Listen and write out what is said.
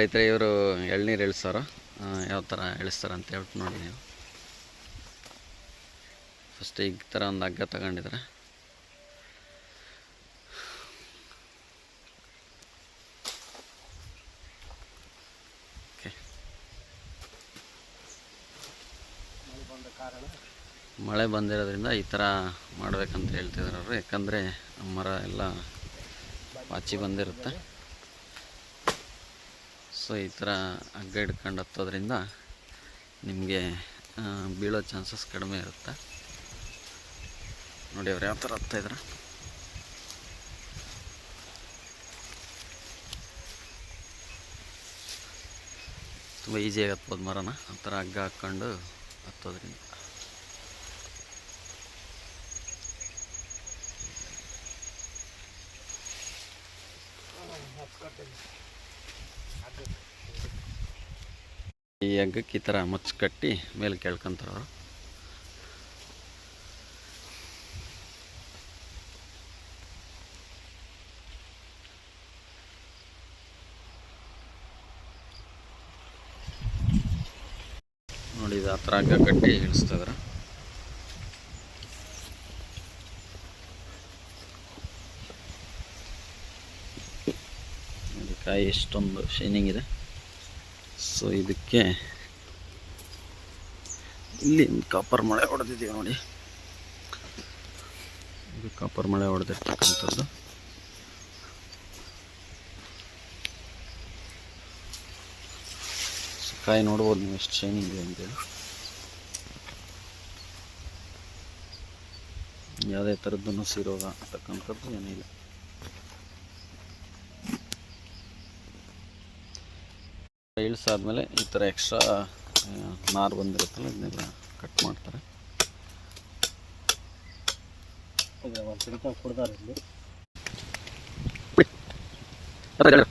ರೈತರೆ, ಇವರು ಎಳ್ನೀರು ಇಳಿಸ್ತಾರೋ ಯಾವ ಥರ ಇಳಿಸ್ತಾರೆ ಅಂತ ಹೇಳ್ಬಿಟ್ಟು ನೋಡಿ ನೀವು. ಫಸ್ಟ್ ಈ ಥರ ಒಂದು ಹಗ್ಗ ತಗೊಂಡಿದ್ರೆ. ಮಳೆ ಬಂದಿರೋದ್ರಿಂದ ಈ ಥರ ಮಾಡಬೇಕಂತ ಹೇಳ್ತಿದ್ರು ಯಾಕಂದರೆ ಮರ ಎಲ್ಲ ಪಾಚಿ ಬಂದಿರುತ್ತೆ. ಸೊ, ಈ ಥರ ಹಗ್ಗ ಹಿಡ್ಕೊಂಡು ಹತ್ತೋದ್ರಿಂದ ನಿಮಗೆ ಬೀಳೋ ಚಾನ್ಸಸ್ ಕಡಿಮೆ ಇರುತ್ತೆ. ನೋಡಿ ಅವ್ರು ಯಾವ ಥರ ಹತ್ತಾ ಇದ್ದಾರೆ. ತುಂಬ ಈಸಿಯಾಗಿ ಹತ್ಬೋದು ಮರನ. ಆ ಥರ ಹಗ್ಗ ಹಾಕ್ಕೊಂಡು ಹತ್ತೋದ್ರಿಂದ. ಈ ಹಗ್ಗಕ್ಕೆ ಈ ಥರ ಮುಚ್ಚಿ ಕಟ್ಟಿ ಮೇಲೆ ಕೇಳ್ಕೊಂತಾರೆ ಅವರು. ನೋಡಿ ಇದು ಆ ಥರ ಹಗ್ಗ ಕಟ್ಟಿ ಇಳಿಸ್ತಾ ಇದಾರೆ. ನೋಡಿ ಕಾಯಿ ಎಷ್ಟೊಂದು ಶೈನಿಂಗ್ ಇದೆ. ಸೊ, ಇದಕ್ಕೆ ಇಲ್ಲಿ ಕಾಪರ್ ಮಳೆ ಹೊಡೆದಿದ್ದೀವಿ ನೋಡಿ. ಇದು ಕಾಪರ್ ಮಳೆ ಹೊಡೆದಿರ್ತಕ್ಕಂಥದ್ದು. ಕಾಯಿ ನೋಡ್ಬೋದು ನೀವು ಎಷ್ಟು ಶೈನಿಂಗ್ ಇದೆ ಅಂತೇಳಿ ಯಾವುದೇ ಥರದ್ದು ಸಿರೋಗ ರೋಗ ಏನೂ ಏನಿಲ್ಲ. ಇಳಿಸಾದ್ಮೇಲೆ ಈ ಥರ ಎಕ್ಸ್ಟ್ರಾ ನಾರು ಬಂದಿರುತ್ತಲ್ಲ ಇದನ್ನೆಲ್ಲ ಕಟ್ ಮಾಡ್ತಾರೆ ಕೊಡ್ತಾರೆ.